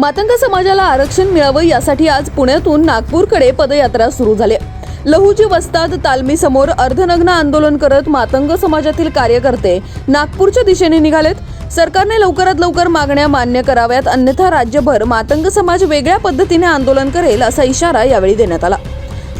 मातंग समाजाला आरक्षण मिळावं यासाठी आज पुण्यातून नागपूरकडे पदयात्रा सुरू झाली. लहुजी वस्ताद तालमी समोर अर्धनग्न आंदोलन करत मातंग समाजातील कार्यकर्ते नागपूरच्या दिशेने निघालेत. सरकारने लवकरात लवकर मागण्या मान्य कराव्यात अन्यथा राज्यभर मातंग समाज वेगळ्या पद्धतीने आंदोलन करेल असा इशारा यावेळी देण्यात आला.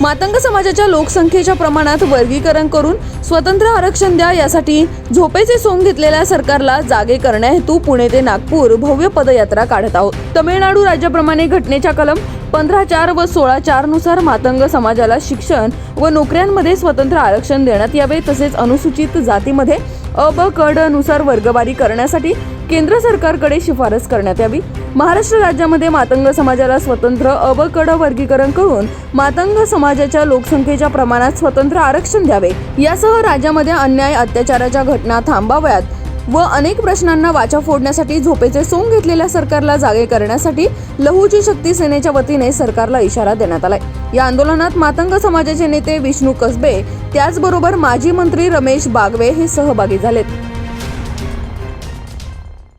मातंग समाजाच्या लोकसंख्येच्या प्रमाणात वर्गीकरण करून स्वतंत्र आरक्षण द्या यासाठी झोपेचे सोंग घेतलेल्या सरकारला जागे करण्याहेतू पुणे ते नागपूर भव्य पदयात्रा काढत आहोत. तमिळनाडू राज्याप्रमाणे घटनेच्या कलम पंधरा चार व सोळा चारनुसार मातंग समाजाला शिक्षण व नोकऱ्यांमध्ये स्वतंत्र आरक्षण देण्यात यावे तसेच अनुसूचित जातीमध्ये अ ब कडनुसार वर्गवारी करण्यासाठी केंद्र सरकारकडे शिफारस करण्यात यावी. महाराष्ट्र राज्यामध्ये मातंग समाजाला स्वतंत्र अबकड वर्गीकरण करून मातंग समाजाच्या लोकसंख्येच्या प्रमाणात स्वतंत्र आरक्षण द्यावे. यासह राज्यामध्ये अन्याय अत्याचाराच्या घटना थांबाव्यात व अनेक प्रश्नांना वाचा फोडण्यासाठी झोपेचे सोंग घेतलेल्या सरकारला जागे करण्यासाठी लहुजी शक्ती सेनेच्या वतीने सरकारला इशारा देण्यात आलाय. या आंदोलनात मातंग समाजाचे नेते विष्णू कसबे त्याचबरोबर माजी मंत्री रमेश बागवे हे सहभागी झालेत.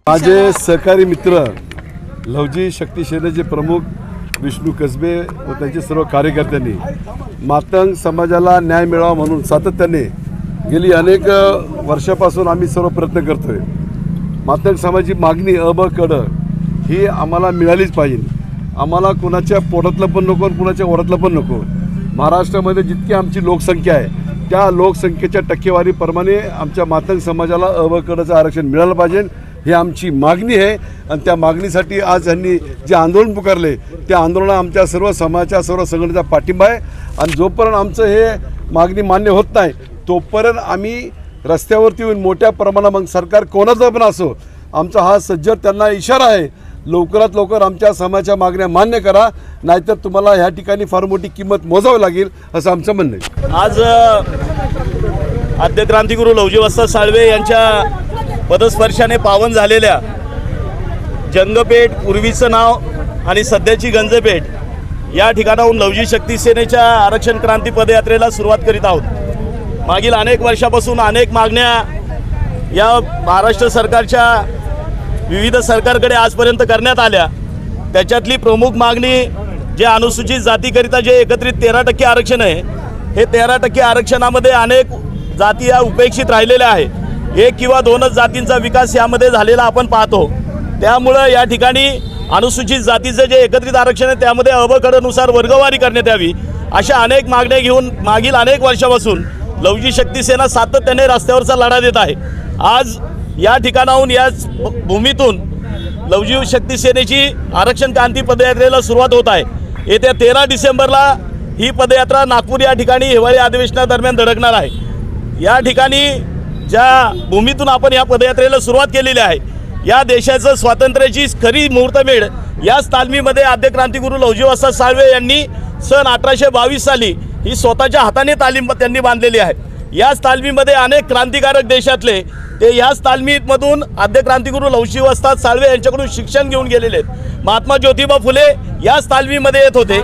माझे सहकारी मित्र लवजी शक्ती सेनेचे प्रमुख विष्णू कसबे व त्यांचे सर्व कार्यकर्त्यांनी मातंग समाजाला न्याय मिळावा म्हणून सातत्याने गेली अनेक वर्षापासून आम्ही सर्व प्रयत्न करतोय. मातंग समाजाची मागणी अब कड ही आम्हाला मिळालीच पाहिजे. आम्हाला कुणाच्या पोटातलं पण नको आणि कुणाच्या ओढातलं पण नको. महाराष्ट्रामध्ये जितकी आमची लोकसंख्या आहे त्या लोकसंख्येच्या टक्केवारीप्रमाणे आमच्या मातंग समाजाला अ ब आरक्षण मिळालं पाहिजे. ही आमची मागणी आहे आणि त्या मागणीसाठी आज यांनी जे आंदोलन पुकारले त्या आंदोलनाला आमच्या सर्व समाजाच्या सर्व संघटनेचा पाठिंबा आहे. आणि जोपर्यंत आमचं हे मागणी मान्य होत नाही तोपर्यंत आम्ही रस्त्यावरती येऊन मोठ्या प्रमाणात मग सरकार कोणाचं पण असो आमचा हा सज्जर त्यांना इशारा आहे लवकरात लवकर आमच्या समाजाच्या मागण्या मान्य करा नाहीतर तुम्हाला ह्या ठिकाणी फार मोठी किंमत मोजावी लागेल असं आमचं म्हणणं आहे. आज आद्य क्रांतिगुरू लवजीवस्ताद साळवे यांच्या पदस्पर्शाने पावन झालेल्या जंगपेठ पूर्वीचं नाव आणि सध्याची गंजपेठ या ठिकाणाहून लवजी शक्ती सेनेच्या आरक्षण क्रांती पदयात्रेला सुरुवात करीत आहोत. मागील अनेक वर्षापासून अनेक मागण्या या महाराष्ट्र सरकारच्या विविध सरकारकडे आजपर्यंत करण्यात आल्या. त्याच्यातली प्रमुख मागणी जे अनुसूचित जातीकरिता जे एकत्रित तेरा टक्के आरक्षण आहे हे तेरा टक्के आरक्षणामध्ये अनेक जाती या उपेक्षित राहिलेल्या आहे एक किंवा दोनच जातींचा विकास यामध्ये झालेला आपण पाहतो. त्यामुळं या ठिकाणी अनुसूचित जातीचं जे एकत्रित आरक्षण आहे त्यामध्ये अबकडनुसार वर्गवारी करण्यात यावी. अशा अनेक मागण्या घेऊन मागील अनेक वर्षापासून लवजी शक्ती सेना सातत्याने रस्त्यावरचा लढा देत आहे. आज या ठिकाणाहून याच भूमीतून लवजी शक्ती सेनेची आरक्षण क्रांती पदयात्रेला सुरुवात होत आहे. येत्या तेरा डिसेंबरला ही पदयात्रा नागपूर या ठिकाणी हिवाळी अधिवेशनादरम्यान धडकणार आहे. या ठिकाणी ज्या भूमीतून आपण या पदयात्रेला सुरुवात केलेली आहे या देशाचं स्वातंत्र्याची खरी मुहूर्तमेढ याच तालमीमध्ये आद्य क्रांतिगुरू लवजी वस्ताद साळवे यांनी सन अठराशे बावीस साली ही स्वतःच्या हाताने तालीम त्यांनी बांधलेली आहे. याच तालमीमध्ये अनेक क्रांतिकारक देशातले ते याच तालमीमधून आद्य क्रांतिगुरू लवशी वस्ताद साळवे यांच्याकडून शिक्षण घेऊन गेलेले आहेत. महात्मा ज्योतिबा फुले याच तालमीमध्ये येत होते.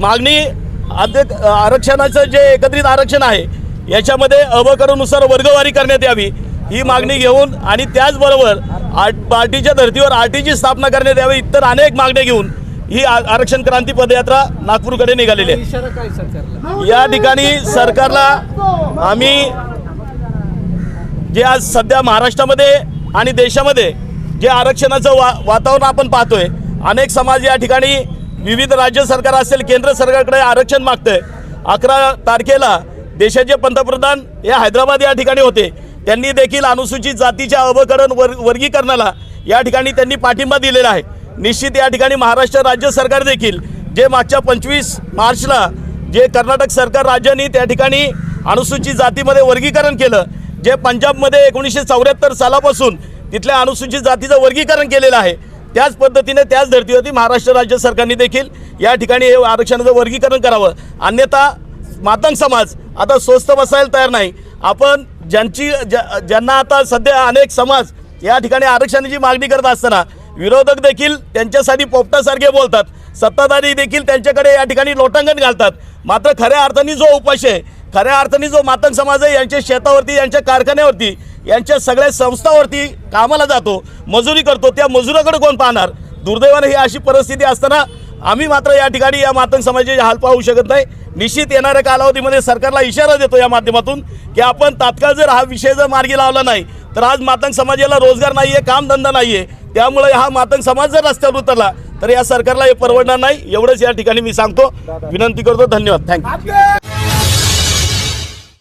मागणी आद्य आरक्षणाचं जे एकत्रित आरक्षण आहे याच्यामध्ये अबकडनुसार वर्गवारी करण्यात यावी ही मागणी घेऊन आणि त्याचबरोबर आर पार्टीच्या धर्तीवर आर टीची स्थापना करण्यात यावी इतर अनेक मागण्या घेऊन ही आरक्षण क्रांती पदयात्रा नागपूरकडे निघालेली आहे. या ठिकाणी सरकारला आम्ही जे आज सध्या महाराष्ट्रामध्ये आणि देशामध्ये जे आरक्षणाचं वा वातावरण आपण पाहतोय अनेक समाज या ठिकाणी विविध राज्य सरकार असेल केंद्र सरकारकडे आरक्षण मागतंय. अकरा तारखेला देशाचे पंतप्रधान या हैदराबाद या ठिकाणी होते. त्यांनी देखील अनुसूचित जातीच्या अवकरण वर्ग वर्गीकरणाला या ठिकाणी त्यांनी पाठिंबा दिलेला आहे. निश्चित या ठिकाणी महाराष्ट्र राज्य सरकार देखील जे मागच्या पंचवीस मार्चला जे कर्नाटक सरकार राज्याने त्या ठिकाणी अनुसूचित जातीमध्ये वर्गीकरण केलं जे पंजाबमध्ये एकोणीसशे चौऱ्याहत्तर सालापासून तिथल्या अनुसूचित जातीचं वर्गीकरण केलेलं आहे. त्याच पद्धतीने त्याच धर्तीवरती महाराष्ट्र राज्य सरकारने देखील या ठिकाणी हे आरक्षणाचं वर्गीकरण करावं. अन्यथा मातंग समाज. आता स्वस्त बसायला तयार नाही. आपण ज्यांची ज्या ज्यांना आता सध्या अनेक समाज या ठिकाणी आरक्षणाची मागणी करत असताना विरोधक देखील त्यांच्यासाठी पोपटासारखे बोलतात. सत्ताधारी देखील त्यांच्याकडे या ठिकाणी लोटांगण घालतात. मात्र खऱ्या अर्थाने जो उपाश आहे खऱ्या अर्थाने जो मातंग समाज आहे यांच्या शेतावरती यांच्या कारखान्यावरती यांच्या सगळ्या संस्थावरती कामाला जातो मजुरी करतो त्या मजुराकडे कोण पाहणार? दुर्दैवाने ही अशी परिस्थिती असताना आम्ही मात्र या ठिकाणी या मातंग समाजाचे हाल पाहू शकत नाही. निश्चित येणाऱ्या कालावधीमध्ये सरकारला इशारा देतो या माध्यमातून की आपण तात्काळ जर हा विषय जर मार्गी लावला नाही तर आज मातंग समाजाला रोजगार नाही आहे कामधंदा नाही आहे त्यामुळे हा मातंग समाज जर रस्त्यावर उतरला तर या सरकारला हे परवडणार नाही. एवढंच या ठिकाणी मी सांगतो. विनंती करतो. धन्यवाद. थँक्यू